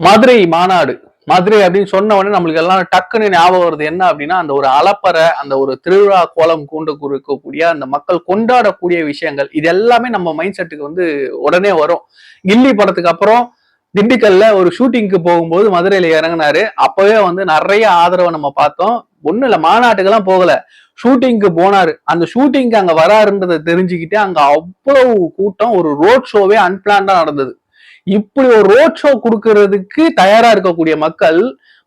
மதுரை மாநாடு. மதுரை அப்படின்னு சொன்ன உடனே நம்மளுக்கு எல்லாம் டக்குன்னு ஞாபகம் வருது. என்ன அப்படின்னா அந்த ஒரு அலப்பறை அந்த ஒரு திருவிழா கோலம் கூண்டு இருக்கக்கூடிய அந்த மக்கள் கொண்டாடக்கூடிய விஷயங்கள் இது எல்லாமே நம்ம மைண்ட் செட்டுக்கு வந்து உடனே வரும். கில்லி படத்துக்கு அப்புறம் திண்டுக்கல்ல ஒரு ஷூட்டிங்க்கு போகும்போது மதுரையில இறங்கினாரு. அப்பவே வந்து நிறைய ஆதரவை நம்ம பார்த்தோம். ஒண்ணு இல்லை மாநாட்டுக்கெல்லாம் போகல. ஷூட்டிங்க்கு போனாரு. அந்த ஷூட்டிங்க்கு அங்க வராருன்றதை தெரிஞ்சுக்கிட்டு அங்க அவ்வளவு கூட்டம் ஒரு ரோட் ஷோவே அன்பிளான்டா நடந்தது. இப்படி ஒரு ரோட் ஷோ கொடுக்கறதுக்கு தயாரா இருக்கக்கூடிய மக்கள்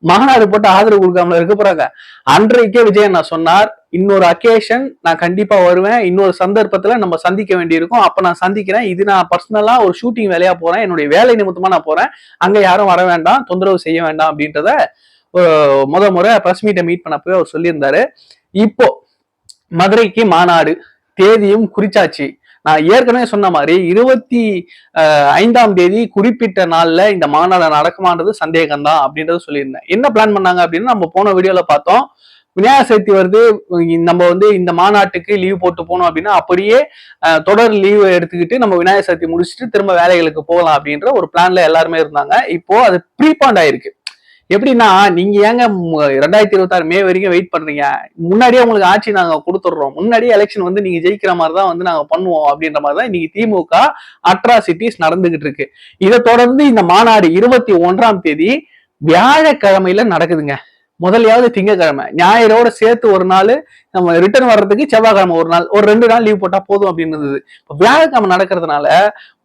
மாநாடு போட்டு ஆதரவு கொடுக்காமல இருக்க போறாங்க. அன்றைக்கே விஜயன் நான் சொன்னார் இன்னொரு அக்கேஷன் நான் கண்டிப்பா வருவேன் இன்னொரு சந்தர்ப்பத்துல நம்ம சந்திக்க வேண்டியிருக்கும். அப்ப நான் சந்திக்கிறேன். இது நான் பர்சனலா ஒரு ஷூட்டிங் வேலையா போறேன். என்னுடைய வேலை நிமித்தமா நான் போறேன். அங்க யாரும் வர வேண்டாம் தொந்தரவு செய்ய வேண்டாம் அப்படின்றத முத முறை பிரஸ் மீட்டை மீட் பண்ணப்பவே அவர் சொல்லியிருந்தாரு. இப்போ மதுரைக்கு மாநாடு தேதியும் குறிச்சாச்சு. நான் ஏற்கனவே சொன்ன மாதிரி இருபத்தி ஐந்தாம் தேதி குறிப்பிட்ட நாள்ல இந்த மாநாடு நடக்குமான்றது சந்தேகம் தான் அப்படின்றத சொல்லியிருந்தேன். என்ன பிளான் பண்ணாங்க அப்படின்னு நம்ம போன வீடியோல பார்த்தோம். விநாயகர் சதுர்த்தி வருது. நம்ம வந்து இந்த மாநாட்டுக்கு லீவ் போட்டு போனோம் அப்படின்னா அப்படியே தொடர் லீவ் எடுத்துக்கிட்டு நம்ம விநாயகர் சதுர்த்தி முடிச்சுட்டு திரும்ப வேலைகளுக்கு போகலாம் அப்படின்ற ஒரு பிளான்ல எல்லாருமே இருந்தாங்க. இப்போ அது ப்ரீபாண்ட் ஆயிருக்கு. எப்படின்னா நீங்க ஏங்க ம- ரெண்டாயிரத்தி இருபத்தாறு மே வரைக்கும் வெயிட் பண்றீங்க? முன்னாடியே உங்களுக்கு ஆட்சி நாங்க கொடுத்துடுறோம். முன்னாடியே எலெக்ஷன் வந்து நீங்க ஜெயிக்கிற மாதிரி தான் வந்து நாங்க பண்ணுவோம் அப்படின்ற மாதிரி தான் இன்னைக்கு திமுக அட்ராசிட்டிஸ் நடந்துகிட்டு இருக்கு. இதை தொடர்ந்து இந்த மாநாடு இருபத்தி ஒன்றாம் தேதி வியாழக்கிழமையில நடக்குதுங்க. முதலியாவது திங்கக்கிழமை. ஞாயிறோட சேர்த்து ஒரு நாள் நம்ம ரிட்டர்ன் வர்றதுக்கு செவ்வாய்க்கிழமை ஒரு நாள் ஒரு ரெண்டு நாள் லீவ் போட்டால் போதும் அப்படின்னு இருந்தது. இப்போ வியாழக்கிழமை நடக்கிறதுனால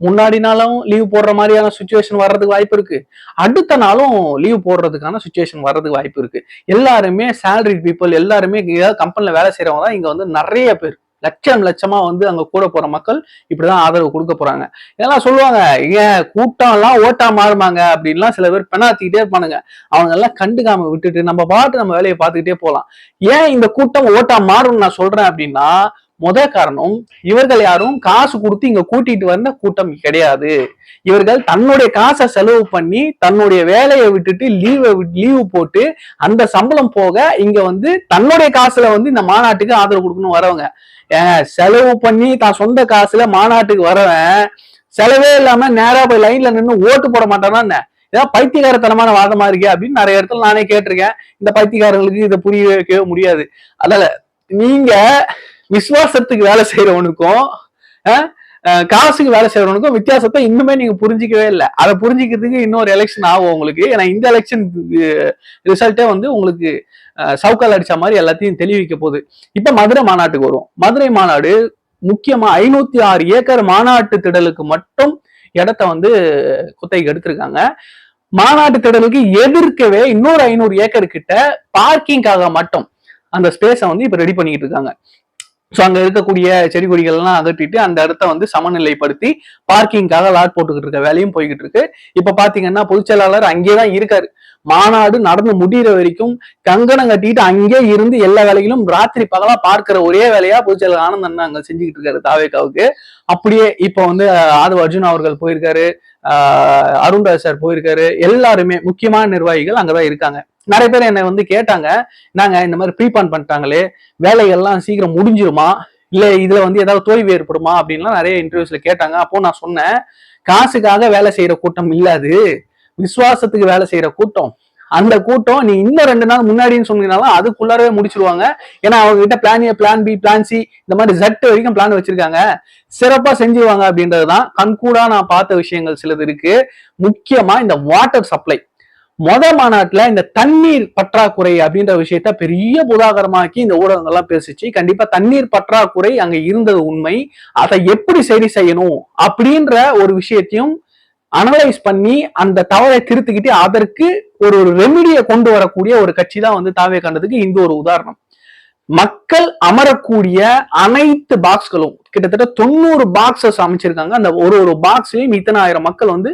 முன்னாடி நாளும் லீவ் போடுற மாதிரியான சுச்சுவேஷன் வர்றதுக்கு வாய்ப்பு இருக்கு. அடுத்த நாளும் லீவ் போடுறதுக்கான சுச்சுவேஷன் வர்றதுக்கு வாய்ப்பு இருக்கு. எல்லாருமே சேலரி பீப்புள் எல்லாருமே கம்பெனியில் வேலை செய்கிறவங்க தான் இங்கே வந்து நிறைய பேர். லட்சம் லட்சமா வந்து அங்க கூட போற மக்கள் இப்படிதான் ஆதரவு கொடுக்க போறாங்க. இதெல்லாம் சொல்லுவாங்க ஏன் கூட்டம் எல்லாம் ஓட்டா மாறுமாங்க? அப்படின்லாம் சில பேர் பெணாத்திக்கிட்டே இருப்பானுங்க. அவங்க எல்லாம் கண்டுக்காம விட்டுட்டு நம்ம பாட்டு நம்ம வேலையை பார்த்துக்கிட்டே போகலாம் ஏன் இந்த கூட்டம் ஓட்டா மாறும்னு நான் சொல்றேன் அப்படின்னா முத காரணம் இவர்கள் யாரும் காசு கொடுத்து இங்க கூட்டிட்டு வந்த கூட்டம் கிடையாது. இவர்கள் தன்னுடைய காசை செலவு பண்ணி தன்னுடைய வேலையை விட்டுட்டு லீவை லீவு போட்டு அந்த சம்பளம் போக இங்க வந்து தன்னுடைய காசுல வந்து இந்த மாநாட்டுக்கு ஆதரவு கொடுக்கணும் வரவங்க. செலவு பண்ணி தான் சொந்த காசுல மாநாட்டுக்கு வரவன் செலவே இல்லாம நேரா போய் லைன்ல நின்று ஓட்டு போட மாட்டானா என்ன? ஏதாவது பைத்தியகாரத்தனமான வாதமா இருக்கே அப்படின்னு நிறைய இடத்துல நானே கேட்டிருக்கேன். இந்த பைத்தியக்காரங்களுக்கு இதை புரிய வைக்கவே முடியாது. அதனால நீங்க விசுவாசத்துக்கு வேலை செய்யறவனுக்கும் காசுக்கு வேலை செய்யறவனுக்கும் வித்தியாசத்தை இன்னுமே நீங்க புரிஞ்சிக்கவே இல்லை. அதை புரிஞ்சுக்கிறதுக்கு இன்னொரு எலெக்ஷன் ஆகும் உங்களுக்கு. ஏன்னா இந்த எலெக்ஷன் ரிசல்ட்டே வந்து உங்களுக்கு சவுக்கால் அடிச்ச மாதிரி எல்லாத்தையும் தெளிவிக்க போகுது. இப்ப மதுரை மாநாட்டுக்கு வரும் மதுரை மாநாடு முக்கியமா ஐநூத்தி ஆறு ஏக்கர் மாநாட்டு திடலுக்கு மட்டும் இடத்த வந்து குத்தகைக்கு எடுத்திருக்காங்க. மாநாட்டு திடலுக்கு எதிர்க்கவே இன்னொரு ஐநூறு ஏக்கர் கிட்ட பார்க்கிங்காக மட்டும் அந்த ஸ்பேஸை வந்து இப்ப ரெடி பண்ணிக்கிட்டு இருக்காங்க. ஸோ அங்கே இருக்கக்கூடிய செடி கொடிகள்லாம் அகற்றிட்டு அந்த இடத்த வந்து சமநிலைப்படுத்தி பார்க்கிங்காக லாட் போட்டுக்கிட்டு இருக்க வேலையும் போய்கிட்டு இருக்கு. இப்போ பார்த்தீங்கன்னா பொதுச்செயலாளர் அங்கே தான் இருக்காரு. மாநாடு நடந்து முடிகிற வரைக்கும் கங்கணம் கட்டிட்டு அங்கே இருந்து எல்லா வேலைகளும் ராத்திரி பகலா பார்க்கிற ஒரே வேலையா பொதுச்செயலாளர் ஆனந்தன் அங்க செஞ்சுக்கிட்டு இருக்காரு தாவேக்காவுக்கு. அப்படியே இப்போ வந்து ஆதவ அர்ஜுன் அவர்கள் போயிருக்காரு அருண்ராஜ் சார் போயிருக்காரு. எல்லாருமே முக்கியமான நிர்வாகிகள் அங்கதான் இருக்காங்க. நிறைய பேர் என்னை வந்து கேட்டாங்க நாங்க இந்த மாதிரி ப்ரீபான் பண்ணிட்டாங்களே வேலைகள்லாம் சீக்கிரம் முடிஞ்சிருமா? இல்ல இதுல வந்து ஏதாவது தோய்வு ஏற்படுமா? அப்படின்லாம் நிறைய இன்டர்வியூஸ்ல கேட்டாங்க. அப்போ நான் சொன்னேன் காசுக்காக வேலை செய்யற கூட்டம் இல்லாது விசுவாசத்துக்கு வேலை செய்யற கூட்டம். அந்த கூட்டம் நீ இன்னும் ரெண்டு நாள் முன்னாடின்னு சொன்னீங்கனாலும் அதுக்குள்ளாரவே முடிச்சிருவாங்க. ஏன்னா அவங்க கிட்ட plan A plan B plan C இந்த மாதிரி ஜட் வரைக்கும் பிளான் வச்சிருக்காங்க. சிறப்பா செஞ்சுருவாங்க அப்படின்றதுதான். கண்கூடா நான் பார்த்த விஷயங்கள் சிலது இருக்கு. முக்கியமா இந்த வாட்டர் சப்ளை மொத மாநாட்டுல இந்த தண்ணீர் பற்றாக்குறை அப்படின்ற விஷயத்த பெரிய புதாகரமாக்கி இந்த ஊடகங்கள்லாம் பேசிச்சு. கண்டிப்பா தண்ணீர் பற்றாக்குறை அங்க இருந்தது உண்மை. அதை எப்படி சரி செய்யணும் அப்படின்ற ஒரு விஷயத்தையும் அனலைஸ் பண்ணி அந்த தவறை திருத்திக்கிட்டு அதற்கு ஒரு ஒரு ரெமிடியை கொண்டு வரக்கூடிய ஒரு கட்சி தான் வந்து தாவே கண்டதுக்கு இந்த ஒரு உதாரணம். மக்கள் அமரக்கூடிய அனைத்து பாக்ஸ்களும் கிட்டத்தட்ட தொண்ணூறு பாக்ஸஸ் அமைச்சிருக்காங்க. அந்த ஒரு ஒரு பாக்ஸ்லயும் இத்தனை ஆயிரம் மக்கள் வந்து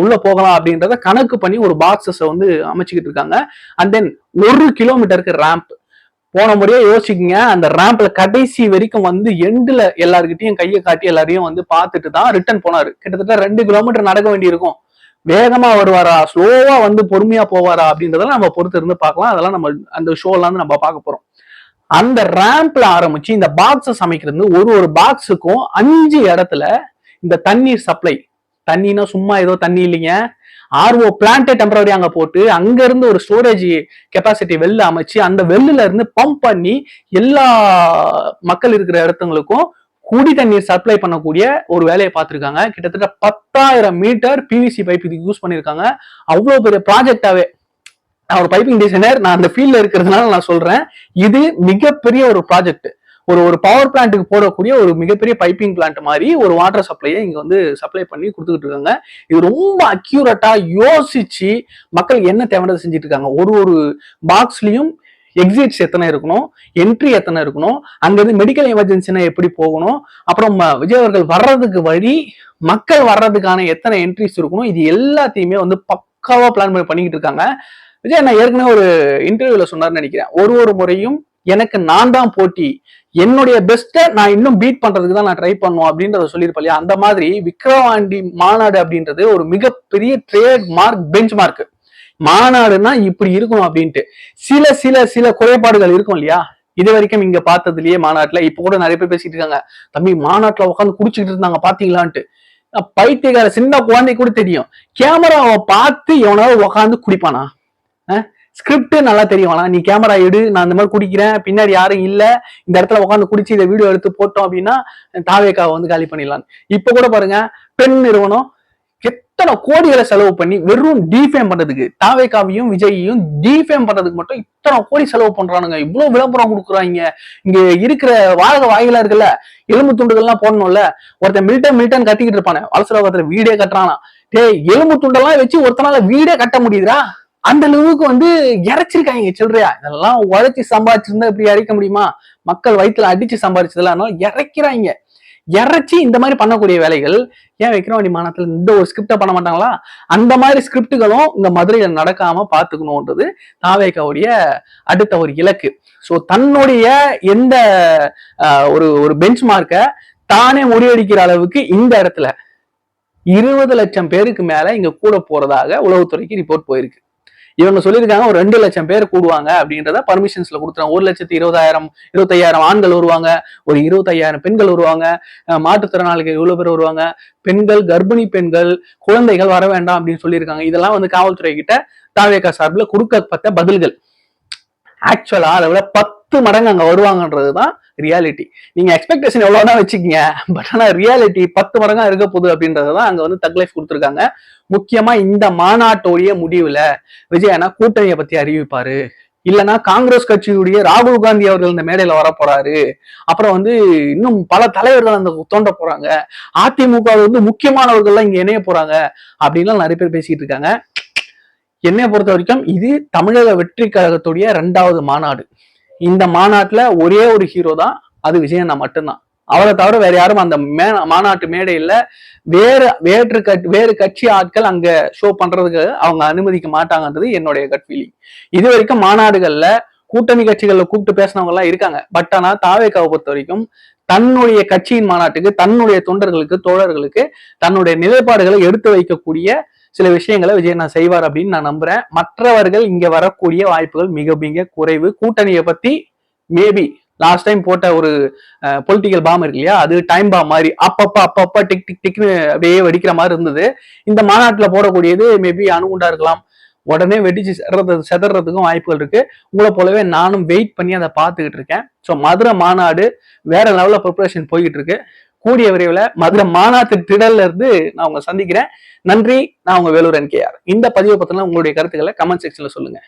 உள்ள போகலாம் அப்படின்றத கணக்கு பண்ணி ஒரு பாக்ஸஸ் வந்து அமைச்சுக்கிட்டு இருக்காங்க. அண்ட் தென் ஒரு கிலோமீட்டருக்கு ரேம்ப் போன முறையே யோசிச்சுக்கங்க அந்த ரேம்ப்ல கடைசி வரைக்கும் வந்து எண்டுல எல்லாருக்கிட்டையும் கையை காட்டி எல்லாரையும் வந்து பார்த்துட்டு தான் ரிட்டர்ன் போனாரு. கிட்டத்தட்ட ரெண்டு கிலோமீட்டர் நடக்க வேண்டியிருக்கும். வேகமா வருவாரா? ஸ்லோவா வந்து பொறுமையா போவாரா அப்படின்றதெல்லாம் நம்ம பொறுத்து இருந்து பார்க்கலாம். அதெல்லாம் நம்ம அந்த ஷோலாம் வந்து நம்ம பார்க்க போறோம். அந்த ரேம்ப்ல ஆரம்பிச்சு இந்த பாக்ஸஸ் அமைக்கிறது ஒரு ஒரு பாக்ஸுக்கும் அஞ்சு இடத்துல இந்த தண்ணீர் சப்ளை தண்ணினா சும்மா ஏதோ தண்ணி இல்லைங்க. ஆர்ஓ பிளான்ட்டை டெம்பரவரி அங்க போட்டு அங்க இருந்து ஒரு ஸ்டோரேஜ் கெப்பாசிட்டி வெல்ல அமைச்சு அந்த வெல்லுல இருந்து பம்ப் பண்ணி எல்லா மக்கள் இருக்கிற இடத்துங்களுக்கும் குடி தண்ணீர் சப்ளை பண்ணக்கூடிய ஒரு வேலையை பார்த்துருக்காங்க. கிட்டத்தட்ட பத்தாயிரம் மீட்டர் பிவிசி பைப் இதுக்கு யூஸ் பண்ணியிருக்காங்க அவ்வளோ பெரிய ப்ராஜெக்டாவே நான் ஒரு பைப்பிங் டிசைனர் நான் அந்த ஃபீல்ட்ல இருக்கிறதுனால நான் சொல்றேன் இது மிகப்பெரிய ஒரு ப்ராஜெக்ட் ஒரு ஒரு பவர் பிளான்ட்டுக்கு போடக்கூடிய ஒரு மிகப்பெரிய பைப்பிங் பிளான்ட் மாதிரி ஒரு வாட்டர் சப்ளையை இங்க வந்து சப்ளை பண்ணி கொடுத்துக்கிட்டு இருக்காங்க. இது ரொம்ப அக்யூரட்டா யோசிச்சு மக்கள் என்ன தேவையானதை செஞ்சுட்டு இருக்காங்க. ஒரு ஒரு பாக்ஸ்லயும் எக்ஸிட்ஸ் எத்தனை இருக்கணும் என்ட்ரி எத்தனை இருக்கணும் அங்கிருந்து மெடிக்கல் எமர்ஜென்சினா எப்படி போகணும் அப்புறம் விஜய் அவர்கள் வர்றதுக்கு வழி மக்கள் வர்றதுக்கான எத்தனை என்ட்ரிஸ் இருக்கணும் இது எல்லாத்தையுமே வந்து பக்காவா பிளான் பண்ணி பண்ணிக்கிட்டு இருக்காங்க. விஜய் நான் ஏற்கனவே ஒரு இன்டர்வியூல சொன்னார்னு நினைக்கிறேன். ஒரு ஒரு முறையும் எனக்கு நான் தான் போட்டி என்னுடைய பெஸ்ட்டை நான் இன்னும் பீட் பண்றதுக்கு தான் நான் ட்ரை பண்ணுவோம் அப்படின்றத சொல்லியிருப்பேன் இல்லையா? அந்த மாதிரி விக்ரவாண்டி மாநாடு அப்படின்றது ஒரு மிகப்பெரிய ட்ரேட் மார்க் பெஞ்ச் மார்க் மாநாடுனா இப்படி இருக்கணும் அப்படின்ட்டு. சில சில சில குறைபாடுகள் இருக்கும் இல்லையா? இது வரைக்கும் இங்க பார்த்ததுலயே மாநாட்டுல இப்ப கூட நிறைய பேர் பேசிட்டு இருக்காங்க. தம்பி மாநாட்டுல உட்காந்து குடிச்சிட்டு இருந்தாங்க பாத்தீங்களான்ட்டு. பைத்தியக்கார சின்ன குழந்தை கூட தெரியும். கேமராவை பார்த்து எவனாவது உட்காந்து குடிப்பானா? ஸ்கிரிப்ட் நல்லா தெரியுமாண்ணா நீ கேமரா எடு நான் இந்த மாதிரி குடிக்கிறேன். பின்னாடி யாரும் இல்ல. இந்த இடத்துல உட்காந்து குடிச்சு இதை வீடியோ எடுத்து போட்டோம் அப்படின்னா தாவேக்காவை வந்து காலி பண்ணிடலாம். இப்ப கூட பாருங்க பெண் நிறுவனம் எத்தனை கோடிகளை செலவு பண்ணி வெறும் டிஃபேம் பண்றதுக்கு தாவேக்காவையும் விஜயையும் டிஃபேம் பண்றதுக்கு மட்டும் இத்தனை கோடி செலவு பண்றானுங்க. இவ்வளவு விளம்பரம் கொடுக்குறாங்க. இங்க இருக்கிற வாழக வாயிலா இருக்குல்ல எலும்பு துண்டுகள்லாம் போடணும்ல. ஒருத்தன் மில்டன் மில்டன் கத்திக்கிட்டு இருப்பானே. வலசலோகத்துல வீடே கட்டுறானா டேய் எலும்பு துண்டெல்லாம் வச்சு ஒருத்தனால வீடே கட்ட முடியுதுடா. அந்த அளவுக்கு வந்து இறைச்சிருக்காங்க சில்லறையா இதெல்லாம் உழைச்சி சம்பாதிச்சிருந்தா இப்படி இறைக்க முடியுமா? மக்கள் வயிற்றுல அடிச்சு சம்பாதிச்சதெல்லாம் அதனால இறைக்கிறாங்க. இறைச்சி இந்த மாதிரி பண்ணக்கூடிய வேலைகள் ஏன் வைக்கிறோம் மாநிலத்தில் இந்த ஒரு ஸ்கிரிப்டை பண்ண மாட்டாங்களா? அந்த மாதிரி ஸ்கிரிப்டுகளும் இந்த மதுரையில நடக்காம பாத்துக்கணும்ன்றது தாவேக்காவுடைய அடுத்த ஒரு இலக்கு. ஸோ தன்னுடைய எந்த ஒரு ஒரு பெஞ்ச் மார்க்கை தானே முறியடிக்கிற அளவுக்கு இந்த இடத்துல இருபது லட்சம் பேருக்கு மேல இங்க கூட போறதாக உளவுத்துறைக்கு ரிப்போர்ட் போயிருக்கு. இவங்க சொல்லியிருக்காங்க ஒரு ரெண்டு லட்சம் பேர் கூடுவாங்க அப்படின்றத பர்மிஷன்ஸ்ல கொடுத்துறாங்க ஒரு லட்சத்தி இருபதாயிரம் இருபத்தையாயிரம் ஆண்கள் வருவாங்க ஒரு இருபத்தையாயிரம் பெண்கள் வருவாங்க மாற்றுத்திறனாளிகள் இவ்வளவு பேர் வருவாங்க பெண்கள் கர்ப்பிணி பெண்கள் குழந்தைகள் வர வேண்டாம் அப்படின்னு சொல்லியிருக்காங்க. இதெல்லாம் வந்து காவல்துறை கிட்ட தாவேக்கா சார்பில் கொடுக்கப்பட்ட பதில்கள். ஆக்சுவலா அதை விட பத்து மடங்கு அங்க வருவாங்கன்றதுதான் ரியாலிட்டி நீங்கள் எக்ஸ்பெக்டேஷன் எவ்வளவுதான் வச்சுக்கீங்க. பட் ஆனால் ரியாலிட்டி பத்து மடங்கா இருக்க போகுது அப்படின்றதான் அங்கே வந்து தக் லைஃப் கொடுத்துருக்காங்க. முக்கியமாக இந்த மாநாட்டோடைய முடிவுல விஜய் அண்ணா கூட்டணியை பத்தி அறிவிப்பாரு. இல்லைன்னா காங்கிரஸ் கட்சியுடைய ராகுல் காந்தி அவர்கள் இந்த மேடையில வர போறாரு அப்புறம் வந்து இன்னும் பல தலைவர்கள் அந்த தோன்ற போறாங்க. அதிமுக வந்து முக்கியமானவர்கள்லாம் இங்க இணைய போறாங்க. அப்படின்லாம் நிறைய பேர் பேசிட்டு இருக்காங்க. என்னை பொறுத்த வரைக்கும் இது தமிழக வெற்றி கழகத்துடைய ரெண்டாவது மாநாடு. இந்த மாநாட்டுல ஒரே ஒரு ஹீரோ தான் அது விஜயண்ணா மட்டும்தான். அவரை தவிர வேற யாரும் அந்த மே மாநாட்டு மேடையில வேறு வேற்று கட் வேறு கட்சி ஆட்கள் அங்க ஷோ பண்றதுக்கு அவங்க அனுமதிக்க மாட்டாங்கன்றது என்னுடைய கட் ஃபீலிங் இது வரைக்கும் மாநாடுகள்ல கூட்டணி கட்சிகள்ல கூப்பிட்டு பேசினவங்க எல்லாம் இருக்காங்க. பட் ஆனா தாவேக்காவை பொறுத்த வரைக்கும் தன்னுடைய கட்சியின் மாநாட்டுக்கு தன்னுடைய தொண்டர்களுக்கு தோழர்களுக்கு தன்னுடைய நிலைப்பாடுகளை எடுத்து வைக்கக்கூடிய சில விஷயங்களை விஜய் நான் செய்வார் அப்படின்னு நான் நம்புறேன். மற்றவர்கள் இங்க வரக்கூடிய வாய்ப்புகள் மிக மிக குறைவு. கூட்டணியை பத்தி மேபி லாஸ்ட் டைம் போட்ட ஒரு பொலிட்டிக்கல் பாம் இருக்கு இல்லையா? அது டைம் பாம் மாதிரி அப்பப்ப அப்பப்ப டிக் டிக் டிக்னு அப்படியே வெடிக்கிற மாதிரி இருந்தது. இந்த மாநாட்டில் போடக்கூடியது மேபி அணுகுண்டா இருக்கலாம். உடனே வெடிச்சு செதறது செதறதுக்கும் வாய்ப்புகள் இருக்கு. உங்களை போலவே நானும் வெயிட் பண்ணி அதை பார்த்துக்கிட்டு இருக்கேன். ஸோ மதுரை மாநாடு வேற லெவலில் ப்ரிப்பரேஷன் போய்கிட்டு இருக்கு. கூடிய விரைவில் மதுரை மாநாட்டு திடல்ல இருந்து நான் உங்களை சந்திக்கிறேன். நன்றி. நான் உங்க வேலூர் என்கேஆர் இந்த பதிவை பத்தின உங்களுடைய கருத்துக்களை கமெண்ட் செக்ஷன்ல சொல்லுங்க.